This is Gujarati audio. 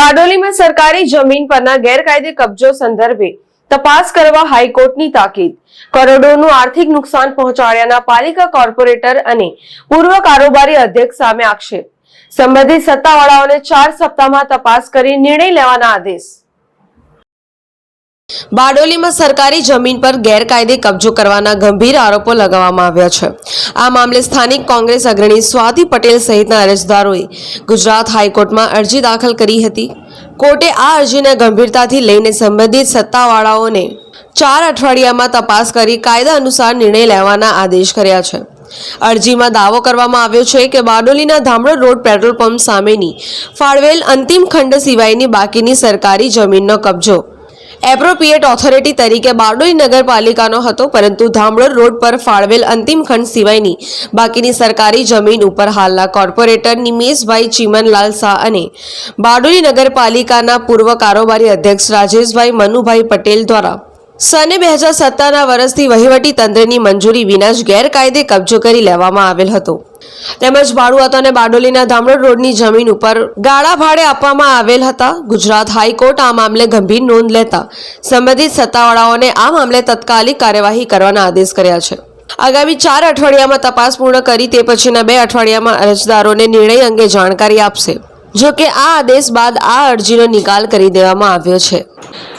બારડોલીમાં સરકારી જમીન પરના ગેરકાયદે કબજો સંદર્ભે તપાસ કરવા હાઈકોર્ટની તાકીદ. કરોડોનું આર્થિક નુકસાન પહોંચાડ્યાના પાલિકા કોર્પોરેટર અને પૂર્વ કારોબારી અધ્યક્ષ સામે આક્ષેપ. સંબંધિત સત્તાવાળાઓને ચાર સપ્તાહમાં તપાસ કરી નિર્ણય લેવાના આદેશ. બારડોલીમાં સરકારી જમીન પર ગેરકાયદે કબજો કરવાના ગંભીર આરોપો લગાવવામાં આવ્યા છે. આ મામલે સ્થાનિક કોંગ્રેસ અગ્રણી સ્વાતિ પટેલ સહિતના અરજદારોએ ગુજરાત હાઈકોર્ટમાં અરજી દાખલ કરી હતી. કોર્ટે આ અરજીને ગંભીરતાથી લઈને સંબંધિત સત્તાવાળાઓને ચાર અઠવાડિયામાં તપાસ કરી કાયદા અનુસાર નિર્ણય લેવાના આદેશ કર્યા છે. અરજીમાં દાવો કરવામાં આવ્યો છે કે બારડોલીના ધામડો રોડ પેટ્રોલ પંપ સામેની ફાળવેલ અંતિમ ખંડ સિવાયની બાકીની સરકારી જમીનનો કબજો એપ્રોપ્રિએટ ઓથોરિટી તરીકે બારડોલી નગરપાલિકાનો હતો, પરંતુ ધામડોર રોડ પર ફાળવેલ અંતિમ ખંડ સિવાયની બાકીની સરકારી જમીન ઉપર હાલના કોર્પોરેટર નિમેશભાઈ ચીમનલાલ શાહ અને બારડોલી નગરપાલિકાના પૂર્વ કારોબારી અધ્યક્ષ રાજેશભાઈ મનુભાઈ પટેલ દ્વારા સને બે હજાર સત્તરના વર્ષથી વહીવટી તંત્રની મંજૂરી વિના જ ગેરકાયદે કબજો કરી લેવામાં આવેલ હતો. તેમજ ભાડુઆતોને બારડોલીના ધામરોડ રોડની જમીન ઉપર ગાળા ભાડે આપવામાં આવેલ હતા. ગુજરાત હાઈકોર્ટ આ મામલે ગંભીર નોંધ લેતા સંબંધિત સત્તાવાળાઓને આ મામલે તત્કાલિક કાર્યવાહી કરવાના આદેશ કર્યા છે. આગામી ચાર અઠવાડિયામાં તપાસ પૂર્ણ કરી તે પછીના બે અઠવાડિયામાં અરજદારોને નિર્ણય અંગે જાણકારી આપશે. જો કે આ આદેશ બાદ આ અરજીનો નિકાલ કરી દેવામાં આવ્યો છે.